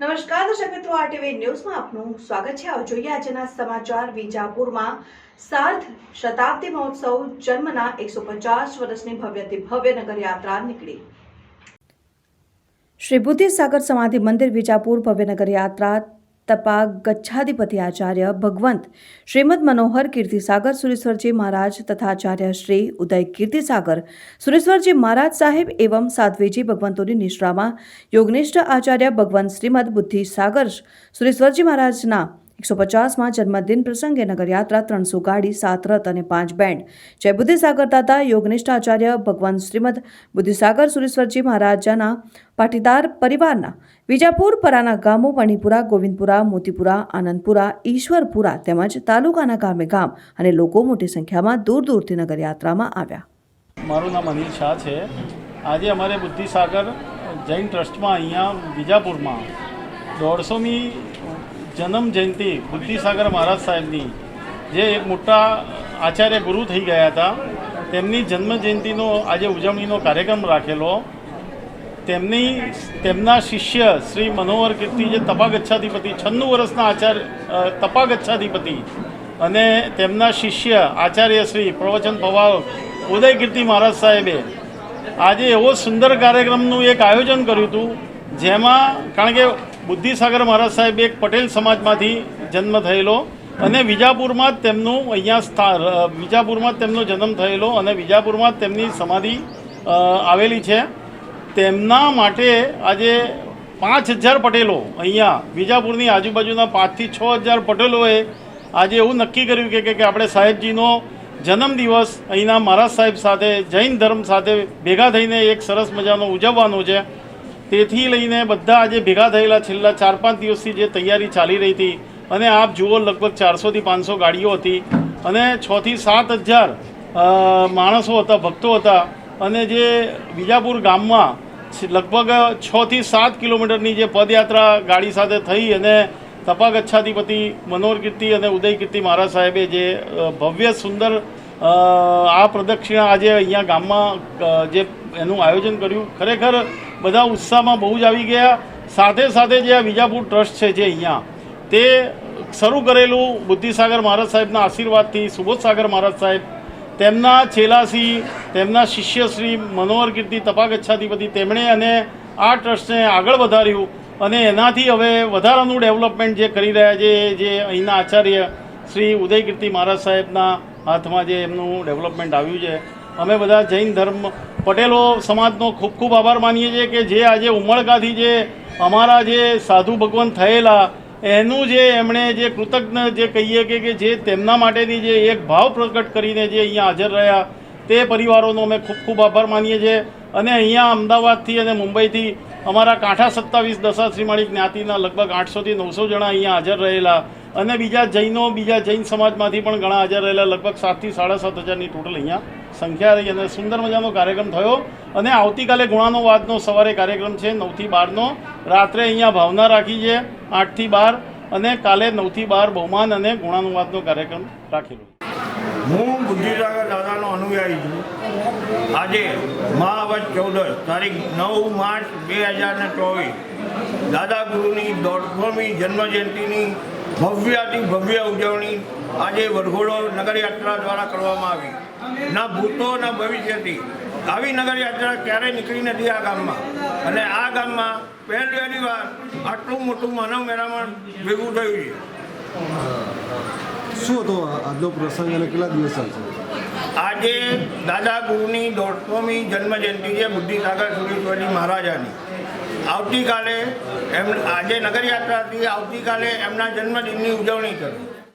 નમસ્કાર, દર્શક મિત્રો આરટીવી ન્યૂઝમાં આપનું સ્વાગત છે. આવો જોઈએ આજના સમાચાર. વિજાપુરમાં સાર્થ શતાબ્દી મહોત્સવ જન્મના એકસો પચાસ વર્ષની ભવ્યથી ભવ્ય નગર યાત્રા નીકળી. શ્રી બુદ્ધિસાગર સમાધિ મંદિર વિજાપુર ભવ્યનગર યાત્રા તપા ગચ્છાધિપતિ આચાર્ય ભગવંત શ્રીમદ મનોહર કીર્તિસાગર સુરેશ્વરજી મહારાજ તથા આચાર્ય શ્રી ઉદય કીર્તિસાગર સુરેશ્વરજી મહારાજ સાહેબ એવં સાધ્વીજી ભગવંતોની નિશ્રામાં યોગનિષ્ઠ આચાર્ય ભગવંત શ્રીમદ બુદ્ધિ સાગર સુરેશ્વરજી મહારાજના એકસો પચાસમાં જન્મદિન પ્રસંગે નગરયાત્રા ત્રણસો ગાડી, સાત રથ અને પાંચ બેન્ડ. જય બુદ્ધિસાગર દાતા, યોગનિષ્ઠ આચાર્ય ભગવાન શ્રીમદ બુદ્ધિસાગર સુરેશ્વરજી મહારાજાના પાટીદાર પરિવારના વિજાપુર પરાના ગામો, મણિપુરા, ગોવિંદપુરા, મોતીપુરા, આનંદપુરા, ઈશ્વરપુરા તેમજ તાલુકાના ગામે ગામ અને લોકો મોટી સંખ્યામાં દૂર દૂરથી નગરયાત્રામાં આવ્યા. મારું નામ અનિલ શાહ છે. આજે અમારે બુદ્ધિસાગર જૈન ટ્રસ્ટમાં અહીંયા વિજાપુરમાં દોઢસોમી જન્મ જયંતિ બુદ્ધિસાગર મહારાજ સાહેબની, જે એક મોટા આચાર્ય ગુરુ થઈ ગયા હતા, તેમની જન્મ જયંતિનો આજે ઉજવણીનો કાર્યક્રમ રાખેલો. તેમની, તેમના શિષ્ય શ્રી મનોહર કીર્તિ જે તપાગચ્છાધિપતિ, છન્નું વર્ષના આચાર્ય તપાગચ્છાધિપતિ તપા અને તેમના શિષ્ય આચાર્ય શ્રી પ્રવચન પવાર ઉદય કીર્તિ મહારાજ સાહેબે આજે એવો સુંદર કાર્યક્રમનું એક આયોજન કર્યું હતું, જેમાં કારણ કે બુદ્ધિસાગર મહારાજ સાહેબ એક પટેલ સમાજમાંથી જન્મ થયેલો અને વિજાપુરમાં જ તેમનું અહીંયા વિજાપુરમાં જ તેમનો જન્મ થયેલો અને વિજાપુરમાં જ તેમની સમાધિ આવેલી છે. તેમના માટે આજે પાંચ હજાર પટેલો અહીંયા વિજાપુરની આજુબાજુના પાંચથી છ હજાર પટેલોએ આજે એવું નક્કી કર્યું કે કે આપણે સાહેબજીનો જન્મદિવસ અહીંના મહારાજ સાહેબ સાથે, જૈન ધર્મ સાથે ભેગા થઈને એક સરસ મજાનો ઉજવવાનો છે. તેથી લઈને બધા આજે ભેગા થયેલા છેલ્લા ચાર પાંચ દિવસથી જે તૈયારી ચાલી રહી હતી, અને આપ જુઓ લગભગ ચારસોથી પાંચસો ગાડીઓ હતી, અને છથી સાત હજાર માણસો હતા, ભક્તો હતા, અને જે બીજાપુર ગામમાં લગભગ છથી સાત કિલોમીટરની જે પદયાત્રા ગાડી સાથે થઈ અને તપાગચ્છાધિપતિ મનોહર કીર્તિ અને ઉદય કીર્તિ મહારાજ સાહેબે જે ભવ્ય સુંદર આ પ્રદક્ષિણા આજે અહીંયા ગામમાં જે એનું આયોજન કર્યું, ખરેખર બધા ઉત્સાહમાં બહુ જ આવી ગયા. સાથે સાથે જે આ વિજાપુર ટ્રસ્ટ છે જે અહીંયા, તે શરૂ કરેલું બુદ્ધિસાગર મહારાજ સાહેબના આશીર્વાદથી સુબોધસાગર મહારાજ સાહેબ, તેમના ચેલાસી તેમના શિષ્ય શ્રી મનોહર કીર્તિ તપાગચ્છાધિપતિ, તેમણે અને આ ટ્રસ્ટને આગળ વધાર્યું અને એનાથી હવે વધારાનું ડેવલપમેન્ટ જે કરી રહ્યા છે, જે અહીંના આચાર્ય શ્રી ઉદયકીર્તિ મહારાજ સાહેબના હાથમાં જે એમનું ડેવલપમેન્ટ આવ્યું છે. અમે બધા જૈન ધર્મ પટેલો સમાજનો ખૂબ ખૂબ આભાર માનીએ છીએ કે જે આજે ઉમળકાથી જે અમારા જે સાધુ ભગવાન થયેલા, એનું જે એમણે જે કૃતજ્ઞ જે કહીએ કે કે જે તેમના માટેની જે એક ભાવ પ્રગટ કરીને જે અહીંયા હાજર રહ્યા, તે પરિવારોનો અમે ખૂબ ખૂબ આભાર માનીએ છીએ. અને અહીંયા અમદાવાદથી અને મુંબઈથી અમારા કાંઠા સત્તાવીસ દશાશ્રીમાળી જ્ઞાતિના લગભગ આઠસોથી નવસો જણા અહીંયા હાજર રહેલા. અને બીજા જૈનો, બીજા જૈન સમાજમાંથી પણ ઘણા હાજર રહેલા, લગભગ સાતથી સાડા સાત હજારની ટોટલ અહીંયા સંખ્યા રહી અને સુંદર મજાનો કાર્યક્રમ થયો. અને આવતીકાલે ગુણાનો વાદનો સવારે કાર્યક્રમ છે, નવથી બારનો. રાત્રે અહીંયા ભાવના રાખી છે, આઠથી બાર અને કાલે નવથી બાર બહુમાન અને ગુણાનુવાદનો કાર્યક્રમ રાખેલો હું બુદ્ધિસાગર દાદાનો અનુયાયી છું. આજે મહાવત ચૌદસ તારીખ નવ માર્ચ બે હજાર ને ચોવીસ દાદા ગુરુની દોઢસોમી જન્મજયંતિની ભવ્યાતિ ભવ્ય ઉજવણી આજે વરઘોડો નગરયાત્રા દ્વારા કરવામાં આવી. ના ભૂતો, ના ભવિષ્યથી. આવી નગરયાત્રા ક્યારેય નીકળી નથી આ ગામમાં. અને આ ગામમાં પહેલી વાર આટલું મોટું માનવ મેળામણ ભેગું થયું છે. શું હતો આજનો પ્રસંગ અને કેટલા દિવસ ચાલશે? આજે દાદા ગુરુની દોઢસોમી જન્મજયંતિ છે બુદ્ધિસાગર સુરેશ્વરજી મહારાજાની. આવતીકાલે એમ આજે નગરયાત્રાથી આવતીકાલે એમના જન્મદિનની ઉજવણી કરી.